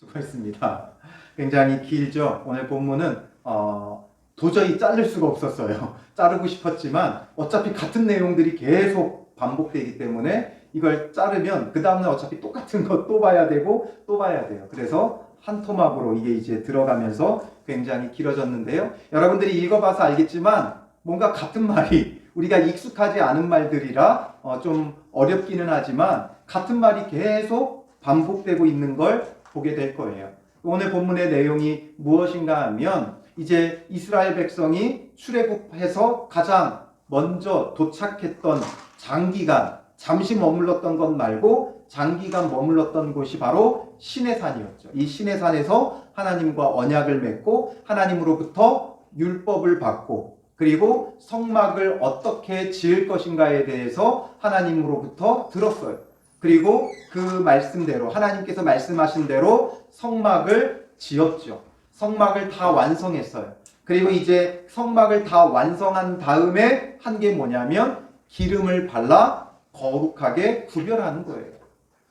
수고했습니다. 굉장히 길죠. 오늘 본문은 어, 도저히 자를 수가 없었어요. 자르고 싶었지만 어차피 같은 내용들이 계속 반복되기 때문에 이걸 자르면 그 다음날 어차피 똑같은 거 또 봐야 되고 또 봐야 돼요. 그래서 한 토막으로 이게 이제 들어가면서 굉장히 길어졌는데요. 여러분들이 읽어봐서 알겠지만 뭔가 같은 말이 우리가 익숙하지 않은 말들이라 어, 좀 어렵기는 하지만 같은 말이 계속 반복되고 있는 걸 보게 될 거예요. 오늘 본문의 내용이 무엇인가 하면 이제 이스라엘 백성이 출애굽해서 가장 먼저 도착했던 장기간 잠시 머물렀던 것 말고 장기간 머물렀던 곳이 바로 시내산이었죠. 이 시내산에서 하나님과 언약을 맺고 하나님으로부터 율법을 받고 그리고 성막을 어떻게 지을 것인가에 대해서 하나님으로부터 들었어요. 그리고 그 말씀대로 하나님께서 말씀하신 대로 성막을 지었죠. 성막을 다 완성했어요. 그리고 이제 성막을 다 완성한 다음에 한 게 뭐냐면 기름을 발라 거룩하게 구별하는 거예요.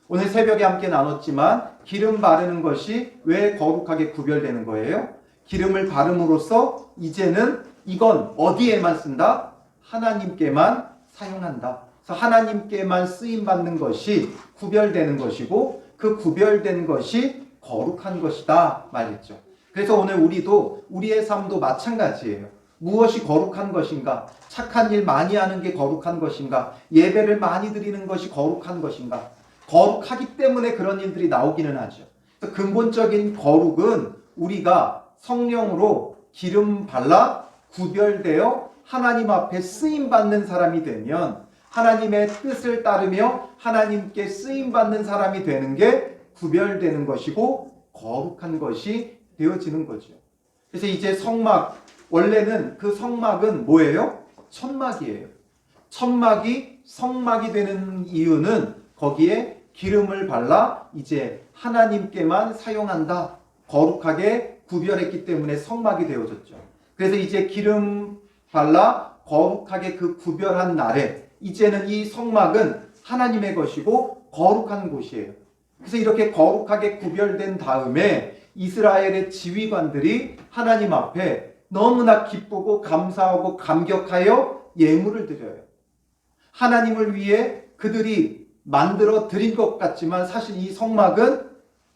오늘 새벽에 함께 나눴지만 기름 바르는 것이 왜 거룩하게 구별되는 거예요? 기름을 바름으로써 이제는 이건 어디에만 쓴다? 하나님께만 사용한다. 하나님께만 쓰임 받는 것이 구별되는 것이고 그 구별된 것이 거룩한 것이다 말했죠. 그래서 오늘 우리도 우리의 삶도 마찬가지예요. 무엇이 거룩한 것인가? 착한 일 많이 하는 게 거룩한 것인가? 예배를 많이 드리는 것이 거룩한 것인가? 거룩하기 때문에 그런 일들이 나오기는 하죠. 근본적인 거룩은 우리가 성령으로 기름 발라 구별되어 하나님 앞에 쓰임 받는 사람이 되면 하나님의 뜻을 따르며 하나님께 쓰임 받는 사람이 되는 게 구별되는 것이고 거룩한 것이 되어지는 거죠. 그래서 이제 성막 원래는 그 성막은 뭐예요? 천막이에요. 천막이 성막이 되는 이유는 거기에 기름을 발라 이제 하나님께만 사용한다. 거룩하게 구별했기 때문에 성막이 되어졌죠. 그래서 이제 기름 발라 거룩하게 그 구별한 날에 이제는 이 성막은 하나님의 것이고 거룩한 곳이에요. 그래서 이렇게 거룩하게 구별된 다음에 이스라엘의 지휘관들이 하나님 앞에 너무나 기쁘고 감사하고 감격하여 예물을 드려요. 하나님을 위해 그들이 만들어 드린 것 같지만 사실 이 성막은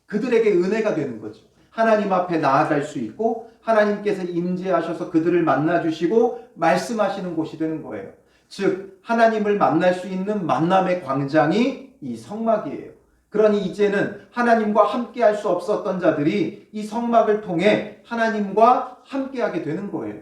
그들에게 은혜가 되는 거죠. 하나님 앞에 나아갈 수 있고 하나님께서 임재하셔서 그들을 만나 주시고 말씀하시는 곳이 되는 거예요. 즉 하나님을 만날 수 있는 만남의 광장이 이 성막이에요. 그러니 이제는 하나님과 함께 할 수 없었던 자들이 이 성막을 통해 하나님과 함께 하게 되는 거예요.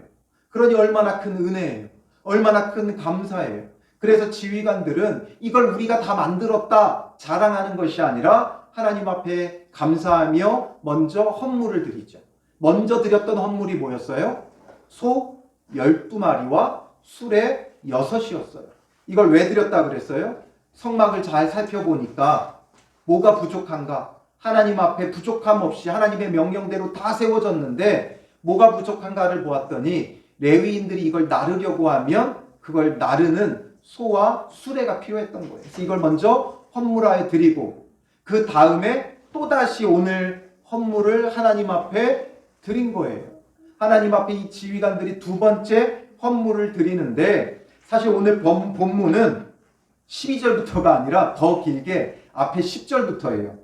그러니 얼마나 큰 은혜예요. 얼마나 큰 감사예요. 그래서 지휘관들은 이걸 우리가 다 만들었다 자랑하는 것이 아니라 하나님 앞에 감사하며 먼저 헌물을 드리죠. 먼저 드렸던 헌물이 뭐였어요? 소 12마리와 수레 6이었어요. 이걸 왜 드렸다 그랬어요? 성막을 잘 살펴보니까 뭐가 부족한가? 하나님 앞에 부족함 없이 하나님의 명령대로 다 세워졌는데 뭐가 부족한가를 보았더니 레위인들이 이걸 나르려고 하면 그걸 나르는 소와 수레가 필요했던 거예요. 그래서 이걸 먼저 헌물하여 드리고 그 다음에 또다시 오늘 헌물을 하나님 앞에 드린 거예요. 하나님 앞에 이 지휘관들이 두 번째 헌물을 드리는데 사실 오늘 본, 본문은 12절부터가 아니라 더 길게 앞에 10절부터예요.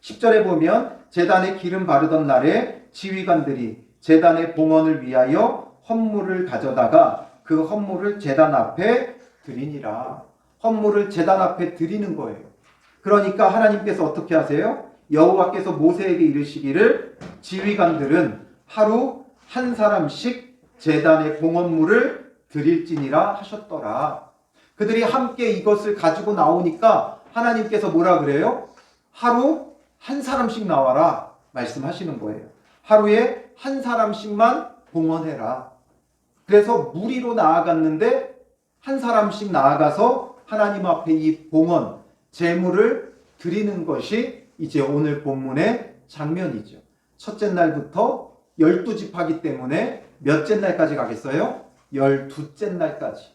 10절에 보면 재단에 기름 바르던 날에 지휘관들이 재단의 봉헌을 위하여 헌물을 가져다가 그 헌물을 재단 앞에 드리니라. 헌물을 재단 앞에 드리는 거예요. 그러니까 하나님께서 어떻게 하세요? 여호와께서 모세에게 이르시기를 지휘관들은 하루 한 사람씩 재단의 봉헌물을 드릴지니라 하셨더라. 그들이 함께 이것을 가지고 나오니까 하나님께서 뭐라 그래요? 하루 한 사람씩 나와라 말씀하시는 거예요. 하루에 한 사람씩만 봉헌해라. 그래서 무리로 나아갔는데 한 사람씩 나아가서 하나님 앞에 이 봉헌 제물을 드리는 것이 이제 오늘 본문의 장면이죠. 첫째 날부터 열두 집하기 때문에 몇째 날까지 가겠어요? 열두째 날까지.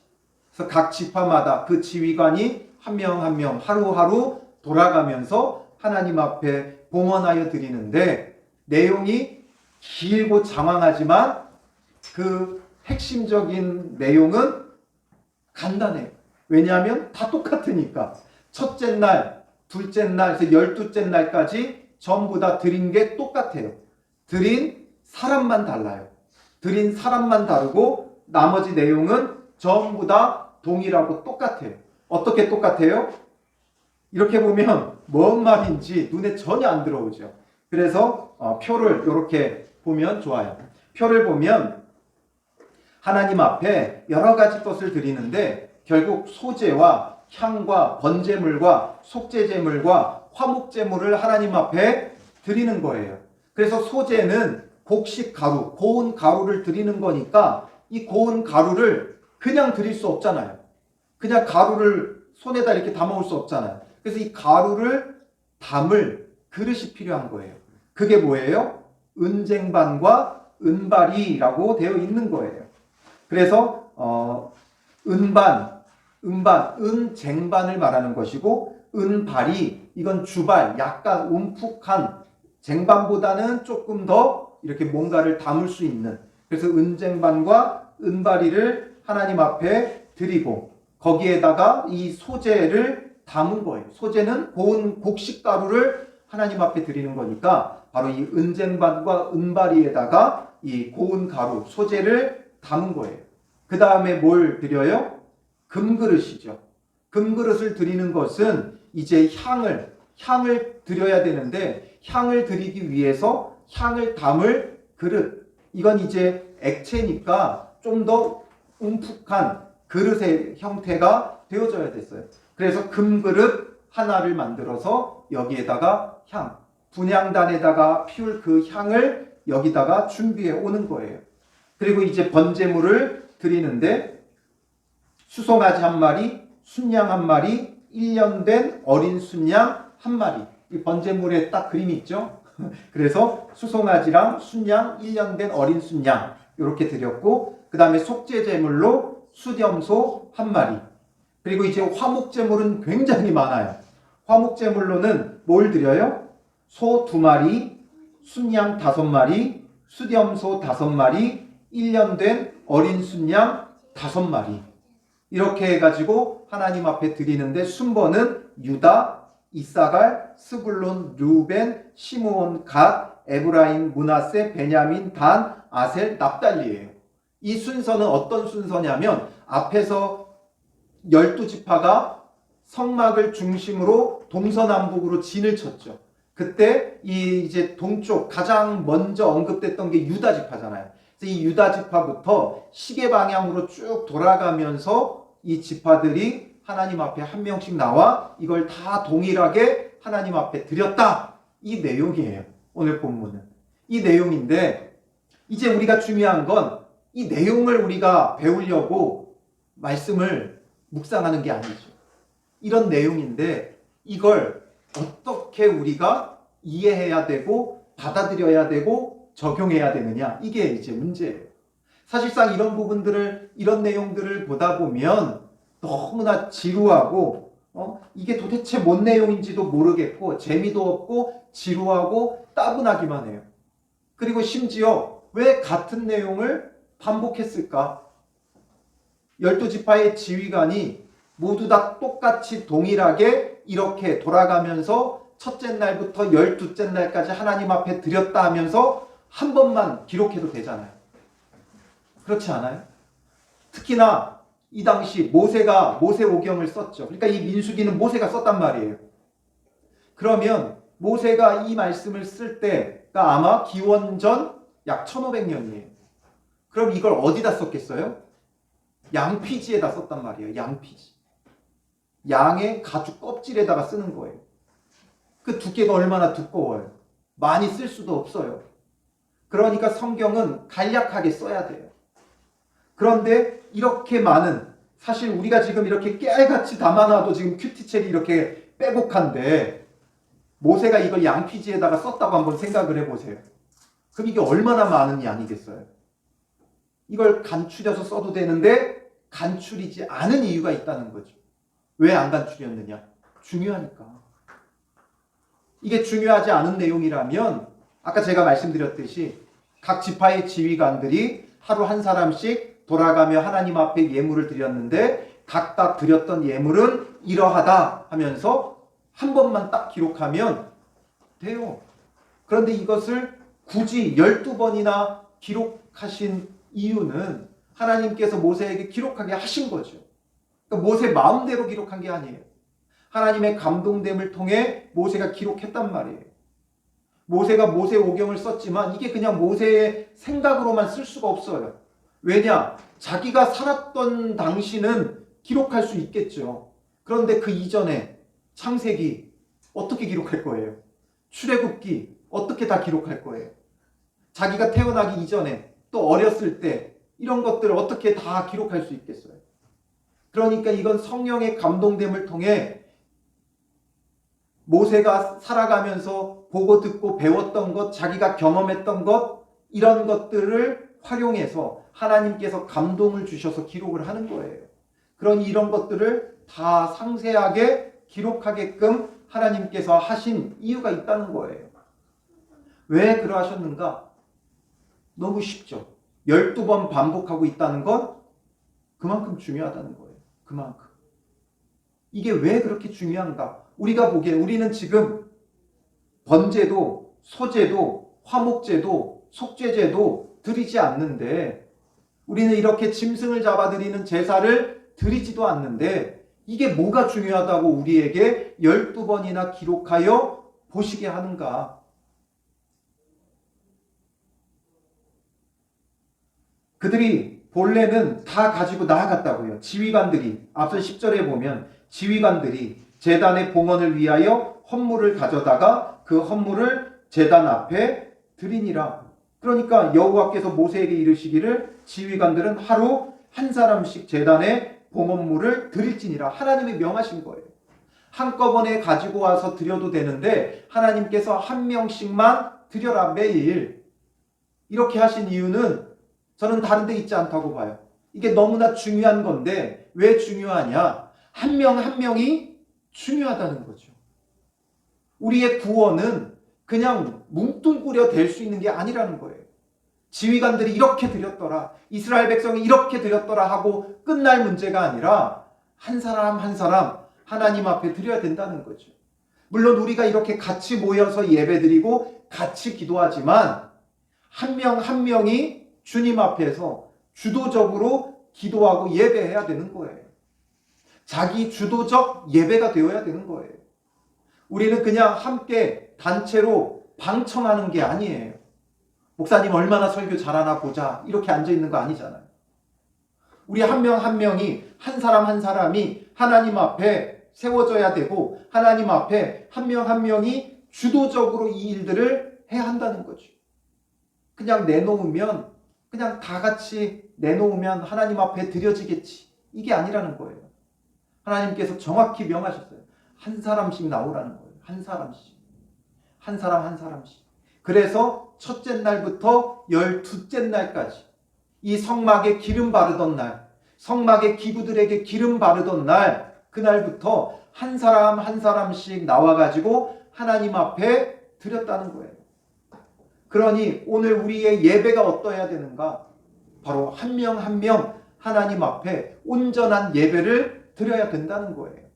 그래서 각 지파마다 그 지휘관이 한명 한 명 하루하루 돌아가면서 하나님 앞에 봉헌하여 드리는데 내용이 길고 장황하지만 그 핵심적인 내용은 간단해요. 왜냐하면 다 똑같으니까. 첫째 날, 둘째 날, 그래서 열두째 날까지 전부 다 드린 게 똑같아요. 드린 사람만 달라요. 드린 사람만 다르고 나머지 내용은 전부 다 동일하고 똑같아요. 어떻게 똑같아요? 이렇게 보면 뭔 말인지 눈에 전혀 안 들어오죠. 그래서 어, 표를 이렇게 보면 좋아요. 표를 보면 하나님 앞에 여러 가지 것을 드리는데 결국 소재와 향과 번제물과 속죄제물과 화목제물을 하나님 앞에 드리는 거예요. 그래서 소재는 곡식 가루, 고운 가루를 드리는 거니까 이 고운 가루를 그냥 드릴 수 없잖아요. 그냥 가루를 손에다 이렇게 담아올 수 없잖아요. 그래서 이 가루를 담을 그릇이 필요한 거예요. 그게 뭐예요? 은쟁반과 은발이라고 되어 있는 거예요. 그래서 어, 은반, 은반, 은쟁반을 말하는 것이고 은발이 이건 주발, 약간 움푹한 쟁반보다는 조금 더 이렇게 뭔가를 담을 수 있는 그래서 은쟁반과 은발이를 하나님 앞에 드리고 거기에다가 이 소재를 담은 거예요. 소재는 고운 곡식 가루를 하나님 앞에 드리는 거니까 바로 이 은쟁반과 은발이에다가 이 고운 가루 소재를 담은 거예요. 그 다음에 뭘 드려요? 금그릇이죠. 금그릇을 드리는 것은 이제 향을 향을 드려야 되는데 향을 드리기 위해서 향을 담을 그릇 이건 이제 액체니까 좀 더 움푹한 그릇의 형태가 되어져야 됐어요. 그래서 금그릇 하나를 만들어서 여기에다가 향 분향단에다가 피울 그 향을 여기다가 준비해 오는 거예요. 그리고 이제 번제물을 드리는데 수송아지 한 마리, 순양 한 마리, 1년 된 어린 순양 한 마리. 이 번제물에 딱 그림이 있죠? 그래서 수송아지랑 순양, 1년 된 어린 순양 이렇게 드렸고 그 다음에 속죄제물로 수렴소 한 마리 그리고 이제 화목제물은 굉장히 많아요. 화목제물로는 뭘 드려요? 소 두 마리, 순양 다섯 마리, 수렴소 다섯 마리, 1년 된 어린 순양 다섯 마리 이렇게 해가지고 하나님 앞에 드리는데 순번은 유다, 이사갈, 스불론, 루벤, 시므온, 갓, 에브라임, 문하세, 베냐민, 단, 아셀, 납달리예요. 이 순서는 어떤 순서냐면 앞에서 열두 지파가 성막을 중심으로 동서남북으로 진을 쳤죠. 그때 이 이제 동쪽 가장 먼저 언급됐던 게 유다 지파잖아요. 그래서 이 유다 지파부터 시계 방향으로 쭉 돌아가면서 이 지파들이 하나님 앞에 한 명씩 나와 이걸 다 동일하게 하나님 앞에 드렸다. 이 내용이에요. 오늘 본문은. 이 내용인데 이제 우리가 중요한 건 이 내용을 우리가 배우려고 말씀을 묵상하는 게 아니죠. 이런 내용인데 이걸 어떻게 우리가 이해해야 되고 받아들여야 되고 적용해야 되느냐 이게 이제 문제예요. 사실상 이런 부분들을 이런 내용들을 보다 보면 너무나 지루하고 어? 이게 도대체 뭔 내용인지도 모르겠고 재미도 없고 지루하고 따분하기만 해요. 그리고 심지어 왜 같은 내용을 반복했을까? 열두 지파의 지휘관이 모두 다 똑같이 동일하게 이렇게 돌아가면서 첫째 날부터 열두째 날까지 하나님 앞에 드렸다 하면서 한 번만 기록해도 되잖아요. 그렇지 않아요? 특히나 이 당시 모세가 모세오경을 썼죠. 그러니까 이 민수기는 모세가 썼단 말이에요. 그러면 모세가 이 말씀을 쓸 때가 아마 기원전 약 1500년이에요. 그럼 이걸 어디다 썼겠어요? 양피지에다 썼단 말이에요. 양피지. 양의 가죽 껍질에다가 쓰는 거예요. 그 두께가 얼마나 두꺼워요. 많이 쓸 수도 없어요. 그러니까 성경은 간략하게 써야 돼요. 그런데 이렇게 많은 사실 우리가 지금 이렇게 깨알같이 담아놔도 지금 큐티책이 이렇게 빼곡한데 모세가 이걸 양피지에다가 썼다고 한번 생각을 해보세요. 그럼 이게 얼마나 많은 양이겠어요? 이걸 간추려서 써도 되는데 간추리지 않은 이유가 있다는 거죠. 왜 안 간추렸느냐? 중요하니까. 이게 중요하지 않은 내용이라면 아까 제가 말씀드렸듯이 각 지파의 지휘관들이 하루 한 사람씩 돌아가며 하나님 앞에 예물을 드렸는데 각각 드렸던 예물은 이러하다 하면서 한 번만 딱 기록하면 돼요. 그런데 이것을 굳이 12번이나 기록하신 이유는 하나님께서 모세에게 기록하게 하신 거죠. 그러니까 모세 마음대로 기록한 게 아니에요. 하나님의 감동됨을 통해 모세가 기록했단 말이에요. 모세가 모세 오경을 썼지만 이게 그냥 모세의 생각으로만 쓸 수가 없어요. 왜냐? 자기가 살았던 당시는 기록할 수 있겠죠. 그런데 그 이전에 창세기 어떻게 기록할 거예요? 출애굽기 어떻게 다 기록할 거예요? 자기가 태어나기 이전에 또 어렸을 때 이런 것들을 어떻게 다 기록할 수 있겠어요? 그러니까 이건 성령의 감동됨을 통해 모세가 살아가면서 보고 듣고 배웠던 것, 자기가 경험했던 것, 이런 것들을 활용해서 하나님께서 감동을 주셔서 기록을 하는 거예요. 그런 이런 것들을 다 상세하게 기록하게끔 하나님께서 하신 이유가 있다는 거예요. 왜 그러하셨는가? 너무 쉽죠. 12번 반복하고 있다는 건 그만큼 중요하다는 거예요. 그만큼. 이게 왜 그렇게 중요한가? 우리가 보기에 우리는 지금 번제도, 소제도, 화목제도, 속죄제도 드리지 않는데 우리는 이렇게 짐승을 잡아드리는 제사를 드리지도 않는데 이게 뭐가 중요하다고 우리에게 12번이나 기록하여 보시게 하는가? 그들이 본래는 다 가지고 나아갔다고요. 지휘관들이 앞서 10절에 보면 지휘관들이 재단의 봉헌을 위하여 헌물을 가져다가 그 헌물을 재단 앞에 드리니라. 그러니까 여호와께서 모세에게 이르시기를 지휘관들은 하루 한 사람씩 재단에 봉헌물을 드릴지니라 하나님이 명하신 거예요. 한꺼번에 가지고 와서 드려도 되는데 하나님께서 한 명씩만 드려라 매일 이렇게 하신 이유는 저는 다른 데 있지 않다고 봐요. 이게 너무나 중요한 건데 왜 중요하냐? 한 명한 명이 중요하다는 거죠. 우리의 구원은 그냥 뭉뚱그려 될 수 있는 게 아니라는 거예요. 지휘관들이 이렇게 드렸더라. 이스라엘 백성이 이렇게 드렸더라 하고 끝날 문제가 아니라 한 사람 한 사람 하나님 앞에 드려야 된다는 거죠. 물론 우리가 이렇게 같이 모여서 예배드리고 같이 기도하지만 한 명한 명이 주님 앞에서 주도적으로 기도하고 예배해야 되는 거예요. 자기 주도적 예배가 되어야 되는 거예요. 우리는 그냥 함께 단체로 방청하는 게 아니에요. 목사님 얼마나 설교 잘하나 보자. 이렇게 앉아 있는 거 아니잖아요. 우리 한 명한 명이 한 사람 한 사람이 하나님 앞에 세워져야 되고 하나님 앞에 한명한 명이 주도적으로 이 일들을 해야 한다는 거죠. 그냥 내놓으면 그냥 다 같이 내놓으면 하나님 앞에 드려지겠지. 이게 아니라는 거예요. 하나님께서 정확히 명하셨어요. 한 사람씩 나오라는 거예요. 한 사람씩. 한 사람 한 사람씩. 그래서 첫째 날부터 열두째 날까지 이 성막에 기름 바르던 날, 성막의 기구들에게 기름 바르던 날, 그날부터 한 사람 한 사람씩 나와가지고 하나님 앞에 드렸다는 거예요. 그러니 오늘 우리의 예배가 어떠해야 되는가? 바로 한 명 한 명 하나님 앞에 온전한 예배를 드려야 된다는 거예요.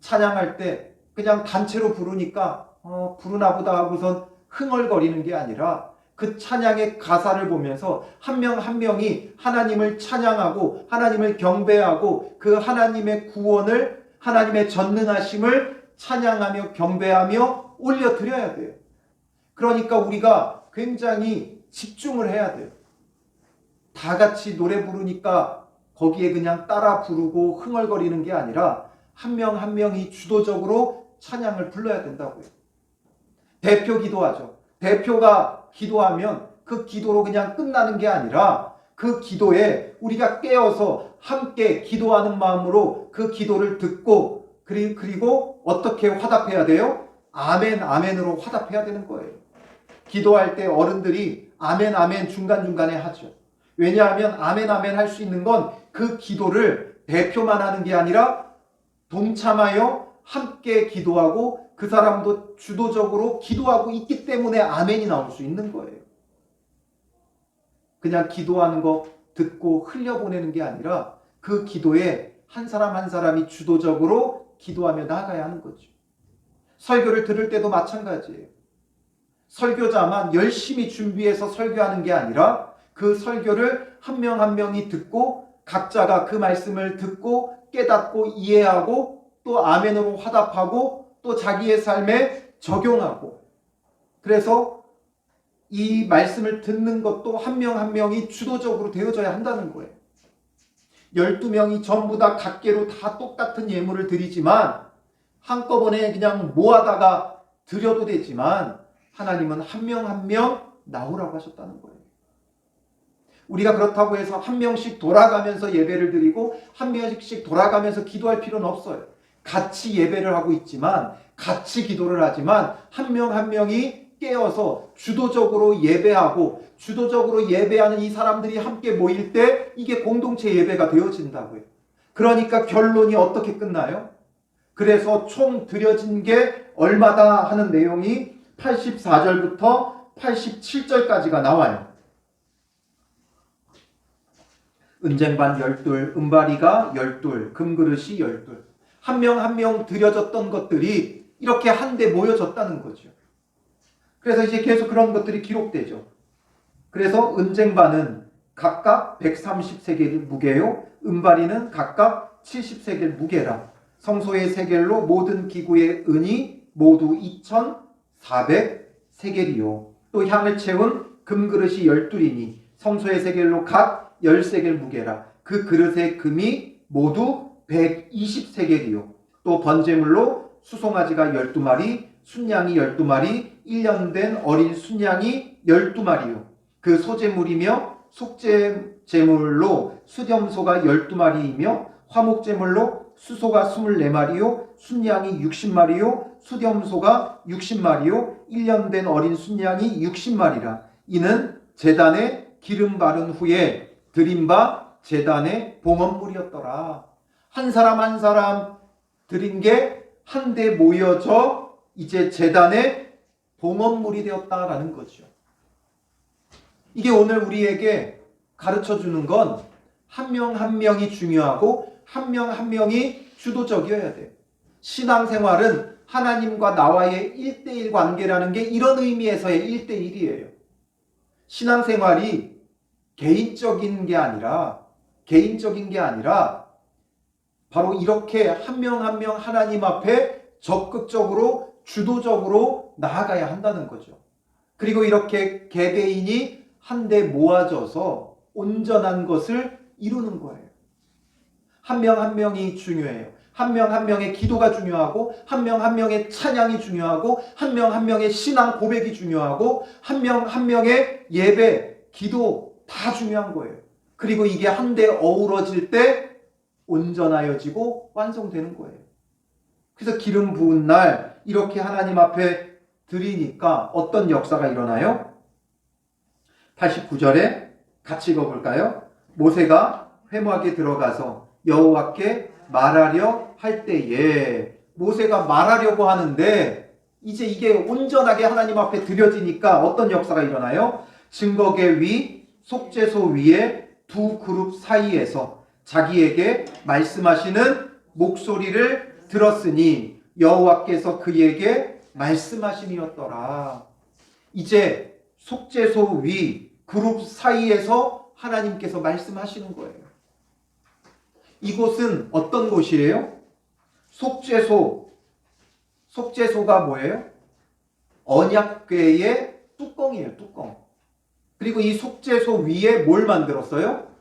찬양할 때 그냥 단체로 부르니까 어, 부르나 보다 하고선 흥얼거리는 게 아니라 그 찬양의 가사를 보면서 한명한 명이 하나님을 찬양하고 하나님을 경배하고 그 하나님의 구원을 하나님의 전능하심을 찬양하며 경배하며 올려드려야 돼요. 그러니까 우리가 굉장히 집중을 해야 돼요. 다 같이 노래 부르니까 거기에 그냥 따라 부르고 흥얼거리는 게 아니라 한 명한 명이 주도적으로 찬양을 불러야 된다고요. 대표 기도하죠. 대표가 기도하면 그 기도로 그냥 끝나는 게 아니라 그 기도에 우리가 깨어서 함께 기도하는 마음으로 그 기도를 듣고 그리고 어떻게 화답해야 돼요? 아멘, 아멘으로 화답해야 되는 거예요. 기도할 때 어른들이 아멘, 아멘 중간중간에 하죠. 왜냐하면 아멘, 아멘 할 수 있는 건 그 기도를 대표만 하는 게 아니라 동참하여 함께 기도하고 그 사람도 주도적으로 기도하고 있기 때문에 아멘이 나올 수 있는 거예요. 그냥 기도하는 거 듣고 흘려보내는 게 아니라 그 기도에 한 사람 한 사람이 주도적으로 기도하며 나아가야 하는 거죠. 설교를 들을 때도 마찬가지예요. 설교자만 열심히 준비해서 설교하는 게 아니라 그 설교를 한 명한 명이 듣고 각자가 그 말씀을 듣고 깨닫고 이해하고 또 아멘으로 화답하고 또 자기의 삶에 적용하고 그래서 이 말씀을 듣는 것도 한명한 명이 주도적으로 되어져야 한다는 거예요. 12명이 전부 다 각계로 다 똑같은 예물을 드리지만 한꺼번에 그냥 모아다가 드려도 되지만 하나님은 한 명 한 명 나오라고 하셨다는 거예요. 우리가 그렇다고 해서 한 명씩 돌아가면서 예배를 드리고 한 명씩 돌아가면서 기도할 필요는 없어요. 같이 예배를 하고 있지만 같이 기도를 하지만 한명한 명이 깨어서 주도적으로 예배하고 주도적으로 예배하는 이 사람들이 함께 모일 때 이게 공동체 예배가 되어진다고요. 그러니까 결론이 어떻게 끝나요? 그래서 총 드려진 게 얼마다 하는 내용이 84절부터 87절까지가 나와요. 은쟁반 열둘, 은바리가 열둘, 금그릇이 한 명 한명 드려졌던 것들이 이렇게 한데 모여졌다는 거죠. 그래서 이제 계속 그런 것들이 기록되죠. 그래서 은쟁반은 각각 130세겔 무게요. 은바리는 각각 70세겔 무게라. 성소의 세겔로 모든 기구의 은이 모두 2,400세겔이요. 또 향을 채운 금그릇이 열둘이니 성소의 세겔로 각 10세겔 무게라. 그 그릇의 금이 모두 120세겔이요. 또 번제물로 수송아지가 12마리, 순양이 12마리, 1년 된 어린 순양이 12마리요. 그 소제물이며 속제제물로 수렴소가 12마리이며 화목제물로 수소가 24마리요, 순양이 60마리요, 수렴소가 60마리요, 1년 된 어린 순양이 60마리라. 이는 제단에 기름 바른 후에 드린 바 제단의 봉헌물이었더라. 한 사람 한 사람 드린 게 한데 모여져 이제 제단의 봉헌물이 되었다라는 거죠. 이게 오늘 우리에게 가르쳐 주는 건 한 명한 명이 중요하고 한명한 명이 주도적이어야 돼요. 신앙생활은 하나님과 나와의 1대1 관계라는 게 이런 의미에서의 1대1이에요. 신앙생활이 개인적인 게 아니라 개인적인 게 아니라 바로 이렇게 한 명 한 명 하나님 앞에 적극적으로 주도적으로 나아가야 한다는 거죠. 그리고 이렇게 개개인이 한데 모아져서 온전한 것을 이루는 거예요. 한 명한 명이 중요해요. 한명한 명의 기도가 중요하고, 한 명한 명의 찬양이 중요하고, 한명한 명의 신앙 고백이 중요하고, 한명한 명의 예배, 기도 다 중요한 거예요. 그리고 이게 한데 어우러질 때 온전하여지고 완성되는 거예요. 그래서 기름 부은 날 이렇게 하나님 앞에 드리니까 어떤 역사가 일어나요? 89절에 같이 읽어볼까요? 모세가 회막에 들어가서 여호와께 말하려 할 때에 모세가 말하려고 하는데 이제 이게 온전하게 하나님 앞에 드려지니까 어떤 역사가 일어나요? 증거계 위, 속죄소 위에 두 그룹 사이에서 자기에게 말씀하시는 목소리를 들었으니 여호와께서 그에게 말씀하심이었더라. 이제 속죄소 위 그룹 사이에서 하나님께서 말씀하시는 거예요. 이곳은 어떤 곳이에요? 속죄소. 속죄소가 뭐예요? 언약궤의 뚜껑이에요, 뚜껑. 그리고 이 속죄소 위에 뭘 만들었어요?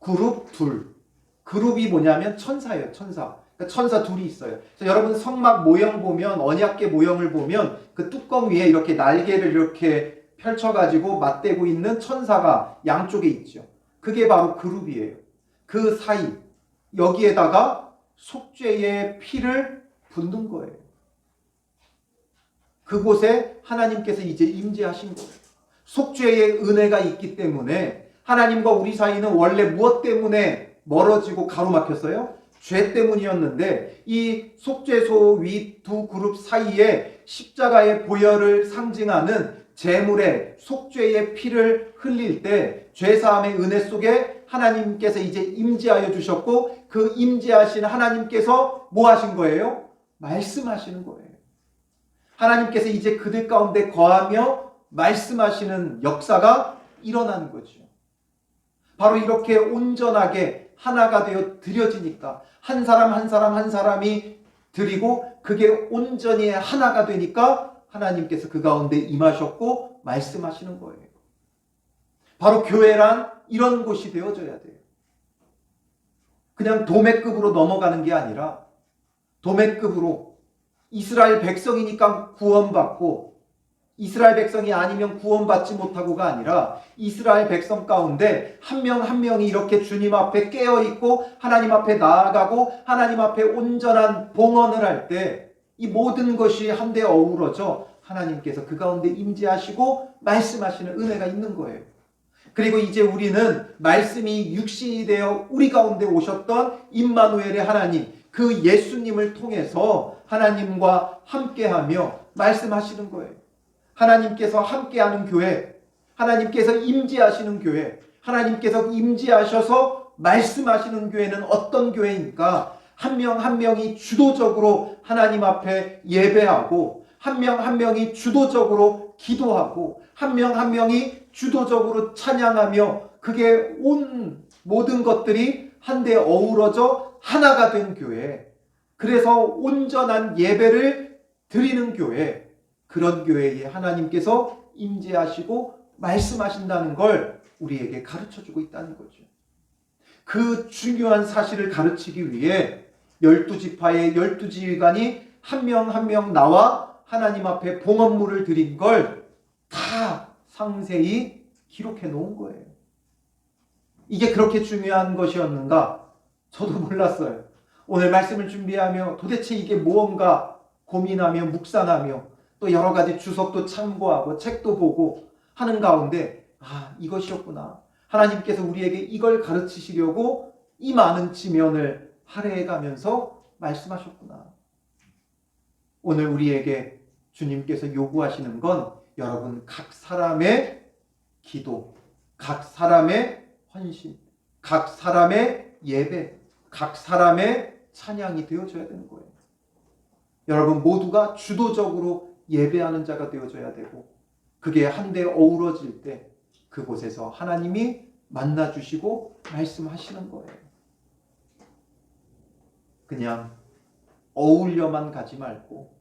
그룹 둘. 그룹이 뭐냐면 천사예요, 천사. 그러니까 천사 둘이 있어요. 그래서 여러분 성막 모형 보면 언약계 모형을 보면 그 뚜껑 위에 이렇게 날개를 이렇게 펼쳐가지고 맞대고 있는 천사가 양쪽에 있죠. 그게 바로 그룹이에요. 그 사이 여기에다가 속죄의 피를 붓는 거예요. 그곳에 하나님께서 이제 임재하신 거예요. 속죄의 은혜가 있기 때문에 하나님과 우리 사이는 원래 무엇 때문에 멀어지고 가로막혔어요? 죄 때문이었는데 이 속죄소 위 두 그룹 사이에 십자가의 보혈을 상징하는 제물의 속죄의 피를 흘릴 때 죄사함의 은혜 속에 하나님께서 이제 임재하여 주셨고 그 임재하신 하나님께서 뭐 하신 거예요? 말씀하시는 거예요. 하나님께서 이제 그들 가운데 거하며 말씀하시는 역사가 일어난 거죠. 바로 이렇게 온전하게 하나가 되어 드려지니까 한 사람 한 사람 한 사람이 드리고 그게 온전히 하나가 되니까 하나님께서 그 가운데 임하셨고 말씀하시는 거예요. 바로 교회란 이런 곳이 되어져야 돼요. 그냥 도매급으로 넘어가는 게 아니라 도매급으로 이스라엘 백성이니까 구원받고 이스라엘 백성이 아니면 구원받지 못하고가 아니라 이스라엘 백성 가운데 한명한 명이 이렇게 주님 앞에 깨어 있고 하나님 앞에 나아가고 하나님 앞에 온전한 봉헌을 할 때 이 모든 것이 한데 어우러져 하나님께서 그 가운데 임재하시고 말씀하시는 은혜가 있는 거예요. 그리고 이제 우리는 말씀이 육신이 되어 우리 가운데 오셨던 임마누엘의 하나님 그 예수님을 통해서 하나님과 함께하며 말씀하시는 거예요. 하나님께서 함께하는 교회, 하나님께서 임재하시는 교회, 하나님께서 임재하셔서 말씀하시는 교회는 어떤 교회입니까? 한 명한 명이 주도적으로 하나님 앞에 예배하고 한 명한 명이 주도적으로 기도하고 한명한 명이 주도적으로 찬양하며 그게 온 모든 것들이 한데 어우러져 하나가 된 교회. 그래서 온전한 예배를 드리는 교회. 그런 교회에 하나님께서 임재하시고 말씀하신다는 걸 우리에게 가르쳐 주고 있다는 거죠. 그 중요한 사실을 가르치기 위해 열두 지파의 열두 지휘관이 한 명 한 명 나와 하나님 앞에 봉헌물을 드린 걸 다 상세히 기록해 놓은 거예요. 이게 그렇게 중요한 것이었는가? 저도 몰랐어요. 오늘 말씀을 준비하며 도대체 이게 무언가 고민하며 묵상하며 또 여러 가지 주석도 참고하고 책도 보고 하는 가운데 아 이것이었구나. 하나님께서 우리에게 이걸 가르치시려고 이 많은 지면을 할애해 가면서 말씀하셨구나. 오늘 우리에게 주님께서 요구하시는 건 여러분 각 사람의 기도, 각 사람의 헌신, 각 사람의 예배, 각 사람의 찬양이 되어줘야 되는 거예요. 여러분 모두가 주도적으로 예배하는 자가 되어줘야 되고 그게 한데 어우러질 때 그곳에서 하나님이 만나 주시고 말씀하시는 거예요. 그냥 어울려만 가지 말고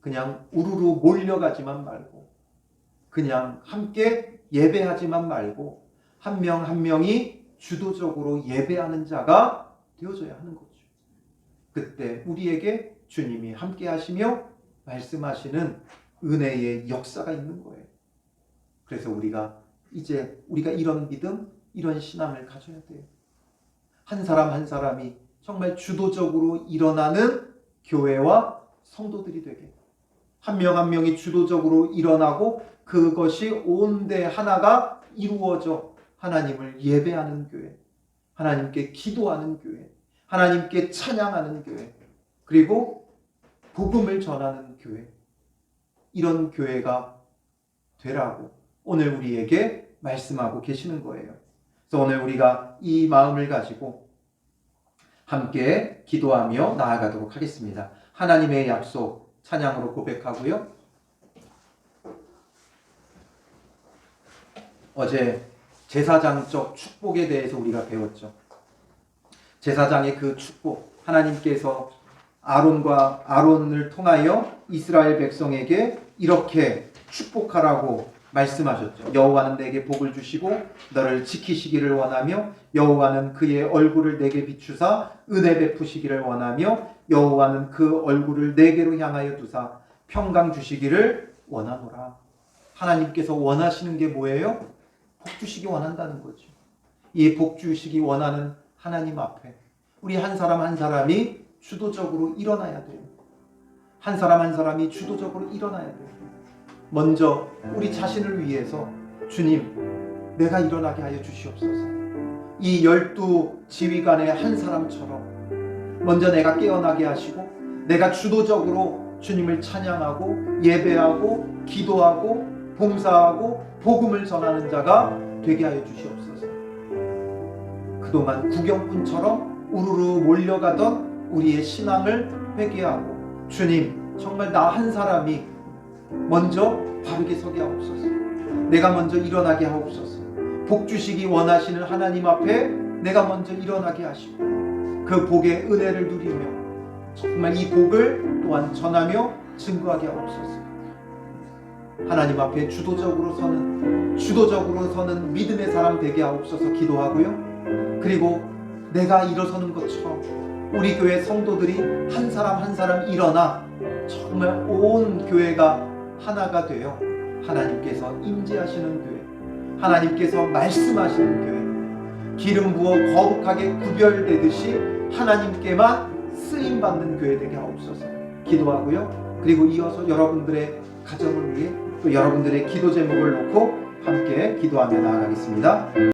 그냥 우르르 몰려가지만 말고 그냥 함께 예배하지만 말고 한 명한 명이 주도적으로 예배하는 자가 되어져야 하는 거죠. 그때 우리에게 주님이 함께 하시며 말씀하시는 은혜의 역사가 있는 거예요. 그래서 우리가 이제 우리가 이런 믿음, 이런 신앙을 가져야 돼요. 한 사람 한 사람이 정말 주도적으로 일어나는 교회와 성도들이 되게. 한 명 한 명이 주도적으로 일어나고 그것이 온데 하나가 이루어져 하나님을 예배하는 교회, 하나님께 기도하는 교회, 하나님께 찬양하는 교회, 그리고 복음을 전하는 교회. 이런 교회가 되라고 오늘 우리에게 말씀하고 계시는 거예요. 그래서 오늘 우리가 이 마음을 가지고 함께 기도하며 나아가도록 하겠습니다. 하나님의 약속 찬양으로 고백하고요. 어제 제사장적 축복에 대해서 우리가 배웠죠. 제사장의 그 축복, 하나님께서 아론과 아론을 통하여 이스라엘 백성에게 이렇게 축복하라고 말씀하셨죠. 여호와는 내게 복을 주시고 너를 지키시기를 원하며 여호와는 그의 얼굴을 내게 비추사 은혜 베푸시기를 원하며 여호와는 그 얼굴을 내게로 향하여 두사 평강 주시기를 원하노라. 하나님께서 원하시는 게 뭐예요? 복 주시기 원한다는 거죠. 이 복 주시기 원하는 하나님 앞에 우리 한 사람 한 사람이 주도적으로 일어나야 돼요. 한 사람 한 사람이 주도적으로 일어나야 돼요. 먼저 우리 자신을 위해서 주님, 내가 일어나게 하여 주시옵소서. 이 열두 지휘관의 한 사람처럼 먼저 내가 깨어나게 하시고 내가 주도적으로 주님을 찬양하고 예배하고 기도하고 봉사하고 복음을 전하는 자가 되게 하여 주시옵소서. 그동안 구경꾼처럼 우르르 몰려가던 우리의 신앙을 회개하고 주님 정말 나 한 사람이 먼저 바르게 서게 하옵소서. 내가 먼저 일어나게 하옵소서. 복 주시기 원하시는 하나님 앞에 내가 먼저 일어나게 하시고 그 복의 은혜를 누리며 정말 이 복을 또한 전하며 증거하게 하옵소서. 하나님 앞에 주도적으로 서는 주도적으로 서는 믿음의 사람 되게 하옵소서 기도하고요. 그리고 내가 일어서는 것처럼 우리 교회 성도들이 한 사람 한 사람 일어나 정말 온 교회가 하나가 되어 하나님께서 임재하시는 교회, 하나님께서 말씀하시는 교회, 기름 부어 거룩하게 구별되듯이 하나님께만 쓰임 받는 교회 되게 하옵소서. 기도하고요. 그리고 이어서 여러분들의 가정을 위해 또 여러분들의 기도 제목을 놓고 함께 기도하며 나아가겠습니다.